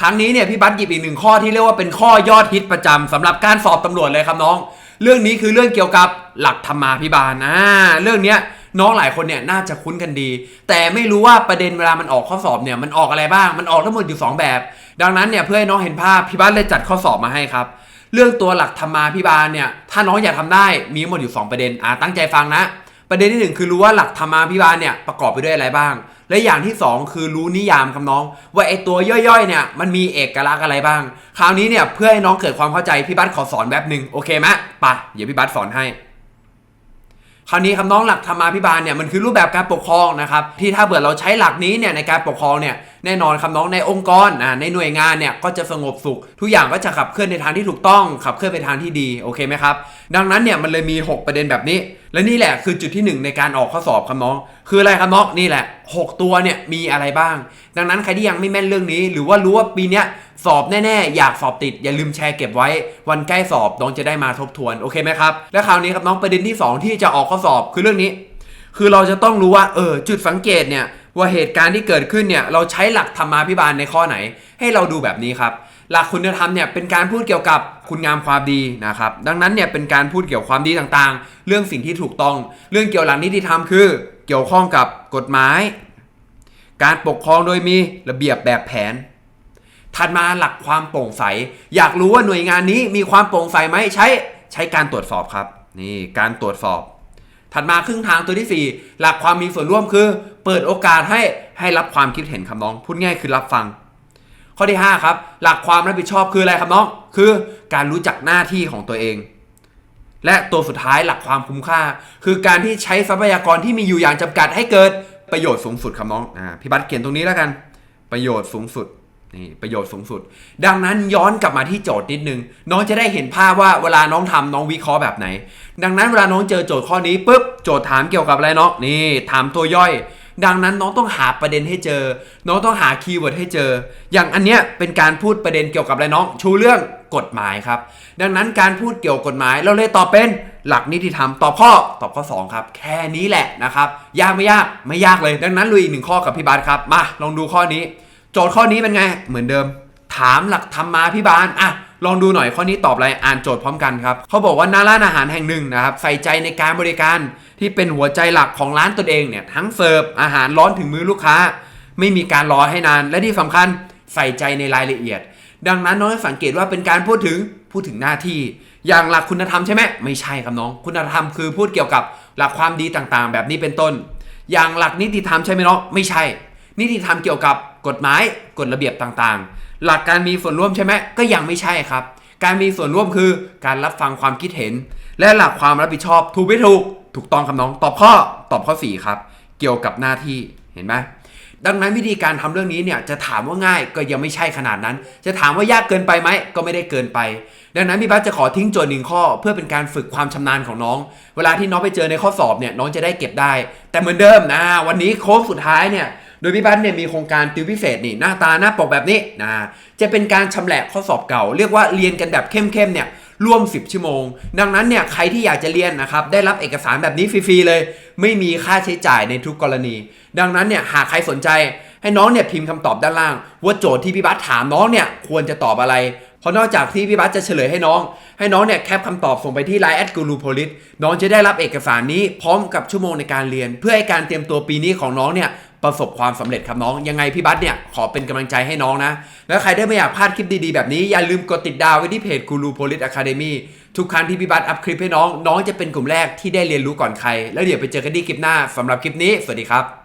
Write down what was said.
ครั้งนี้เนี่ยพี่บัสหยิบอีกหนึ่งข้อที่เรียกว่าเป็นข้อยอดฮิตประจำสำหรับการสอบตำรวจเลยครับน้อง เรื่องนี้คือเรื่องเกี่ยวกับหลักธรรมาภิบาลนะเรื่องเนี้ยน้องหลายคนเนี่ยน่าจะคุ้นกันดี แต่ไม่รู้ว่าประเด็นเวลามันออกข้อสอบเนี่ยมันออกอะไรบ้างมันออกทั้งหมดอยู่สองแบบ ดังนั้นเนี่ยเพื่อให้น้องเห็นภาพพี่บัสเลยจัดข้อสอบมาให้ครับ เรื่องตัวหลักธรรมาภิบาลเนี่ยถ้าน้องอยากทำได้มีหมดอยู่ 2 ประเด็นอ่าตั้งใจฟังนะ ประเด็นที่หนึ่งคือรู้ว่าหลักธรรมาภิบาลเนี่ยประกอบไปด้วยอะไรบ้าง และอย่างที่สองคือรู้นิยามคำน้อง ว่าไอตัวย่อยๆเนี่ยมันมีเอกลักษณ์อะไรบ้าง คราวนี้เนี่ยเพื่อให้น้องเกิดความเข้าใจพี่บัสขอสอนแบบหนึ่งโอเคไหมปะเดี๋ยวพี่บัสสอนให้คราวนี้คำน้องหลักธรรมาภิบาลเนี่ยมันคือรูปแบบการปกครองนะครับที่ถ้าเบื่อเราใช้หลักนี้เนี่ยในการปกครองเนี่ย แน่นอนคำน้องในองค์กรอ่าในหน่วยงานเนี่ยก็จะสงบสุข ทุกอย่างก็จะขับเคลื่อนในทางที่ถูกต้อง ขับเคลื่อนไปทางที่ดีโอเคไหมครับดังนั้นเนี่ยมันเลยมี 6 ประเด็นแบบนี้ และนี่แหละคือจุดที่ 1 ในการออกข้อสอบคำน้อง คืออะไรครับน้องนี่แหละ 6 ตัวเนี่ยมีอะไรบ้าง ดังนั้นใครที่ยังไม่แม่นเรื่องนี้ หรือว่ารู้ว่าปีเนี้ยสอบแน่ๆ อยากสอบติดอย่าลืมแชร์เก็บไว้ วันใกล้สอบน้องจะได้มาทบทวนโอเคไหมครับและคราวนี้ครับน้องประเด็นที่สองที่จะออกข้อสอบคือเรื่องนี้ คือเราจะต้องรู้ว่าเออจุดสังเกตเนี่ย ว่าเหตุการณ์ที่เกิดขึ้นเนี่ยเราใช้หลักธรรมาภิบาลในข้อไหน ให้เราดูแบบนี้ครับหลักคุณธรรมเนี่ยเป็นการพูดเกี่ยวกับคุณงามความดีนะครับดังนั้นเนี่ยเป็นการพูดเกี่ยวความดีต่างๆ เรื่องสิ่งที่ถูกต้อง เรื่องเกี่ยวหลักนิติธรรมคือ เกี่ยวข้องกับกฎหมาย การปกครองโดยมีระเบียบแบบแผน ถัดมาหลักความโปร่งใส อยากรู้ว่าหน่วยงานนี้มีความโปร่งใสไหมใช้ใช้การตรวจสอบครับนี่การตรวจสอบ ถัดมาครึ่งทางตัวที่ 4 หลักความมีส่วนร่วมคือ เปิดโอกาสให้ให้รับความคิดเห็นครับน้องพูดง่ายคือรับฟัง ข้อที่ 5 ครับ หลักความรับผิดชอบคืออะไรครับน้อง คือการรู้จักหน้าที่ของตัวเอง และตัวสุดท้ายหลักความคุ้มค่า คือการที่ใช้ทรัพยากรที่มีอยู่อย่างจำกัดให้เกิดประโยชน์สูงสุดครับน้องอ่าพี่บัตรเขียนตรงนี้แล้วกัน ประโยชน์สูงสุด นี่ประโยชน์สูงสุด ดังนั้นย้อนกลับมาที่โจทย์นิดนึง น้องจะได้เห็นภาพว่าเวลาน้องทำน้องวิเคราะห์แบบไหน ดังนั้นเวลาน้องเจอโจทย์ข้อนี้ปุ๊บโจทย์ถามเกี่ยวกับอะไรน้องนี่ถามตัวย่อย ดังนั้นน้องต้องหาประเด็นให้เจอ น้องต้องหาคีย์เวิร์ดให้เจอ อย่างอันเนี้ยเป็นการพูดประเด็นเกี่ยวกับอะไรน้อง ชูเรื่องกฎหมายครับ ดังนั้นการพูดเกี่ยวกับกฎหมายเราเลยตอบเป็นหลักนิติธรรมตอบข้อตอบข้อสองครับ แค่นี้แหละนะครับ ยากไม่ยากไม่ยากเลย ดังนั้นลุยอีกหนึ่งข้อกับพี่บาสครับมาลองดูข้อนี้ โจทย์ข้อนี้เป็นไง เหมือนเดิม ถามหลักธรรมาพิบาลอะลองดูหน่อยข้อนี้ตอบอะไรอ่านโจทย์พร้อมกันครับเขาบอกว่าหน้าร้านอาหารแห่งหนึ่งนะครับใส่ใจในการบริการที่เป็นหัวใจหลักของร้านตนเองเนี่ยทั้งเสิร์ฟอาหารร้อนถึงมือลูกค้า ไม่มีการรอให้นาน และที่สำคัญใส่ใจในรายละเอียด ดังนั้นน้องให้สังเกตว่าเป็นการพูดถึงพูดถึงหน้าที่ อย่างหลักคุณธรรมใช่ไหมไม่ใช่ครับน้อง คุณธรรมคือพูดเกี่ยวกับหลักความดีต่างๆ แบบนี้เป็นต้น อย่างหลักนิติธรรมใช่ไหมน้องไม่ใช่ นิติธรรมเกี่ยวกับ กฎหมายกฎระเบียบต่างๆ หลักการมีส่วนร่วมใช่ไหมก็ยังไม่ใช่ครับ การมีส่วนร่วมคือการรับฟังความคิดเห็น และหลักความรับผิดชอบถูกไม่ถูกถูกต้องครับน้องตอบข้อตอบข้อ 4 ครับ เกี่ยวกับหน้าที่เห็นไหมดังนั้นวิธีการทำเรื่องนี้เนี่ยจะถามว่าง่ายก็ยังไม่ใช่ขนาดนั้น จะถามว่ายากเกินไปไหมก็ไม่ได้เกินไป ดังนั้นพี่บัสจะขอทิ้งโจทย์หนึ่งข้อ เพื่อเป็นการฝึกความชำนาญของน้อง เวลาที่น้องไปเจอในข้อสอบเนี่ยน้องจะได้เก็บได้ แต่เหมือนเดิมนะวันนี้โค้งสุดท้ายเนี่ย โดยพี่บัสเนี่ยมีโครงการติวพิเศษนี่หน้าตาหน้าปกแบบนี้นะจะเป็นการชำแหละข้อสอบเก่า เรียกว่าเรียนกันแบบเข้มๆเนี่ยร่วม 10 ชั่วโมง ดังนั้นเนี่ยใครที่อยากจะเรียนนะครับได้รับเอกสารแบบนี้ฟรีๆเลย ไม่มีค่าใช้จ่ายในทุกกรณี ดังนั้นเนี่ยหากใครสนใจ ให้น้องเนี่ยพิมพ์คำตอบด้านล่าง ว่าโจทย์ที่พี่บัสถามน้องเนี่ยควรจะตอบอะไร เพราะนอกจากที่พี่บัสจะเฉลยให้น้อง ให้น้องเนี่ยแคปคำตอบส่งไปที่ Line แอดกูรูโพลิสน้องจะได้รับเอกสารนี้พร้อมกับชั่วโมงในการเรียน เพื่อให้การเตรียมตัวปีนี้ของน้องเนี่ย ประสบความสำเร็จครับน้อง ยังไงพี่บัสเนี่ยขอเป็นกำลังใจให้น้องนะ แล้วใครได้ไม่อยากพลาดคลิปดีๆแบบนี้ อย่าลืมกดติดดาวไว้ที่เพจกูรูโพลิสอะคาเดมี่ทุกครั้งที่พี่บัสอัพคลิปให้น้อง น้องจะเป็นกลุ่มแรกที่ได้เรียนรู้ก่อนใคร แล้วเดี๋ยวไปเจอกันที่คลิปหน้าสำหรับคลิปนี้ สวัสดีครับ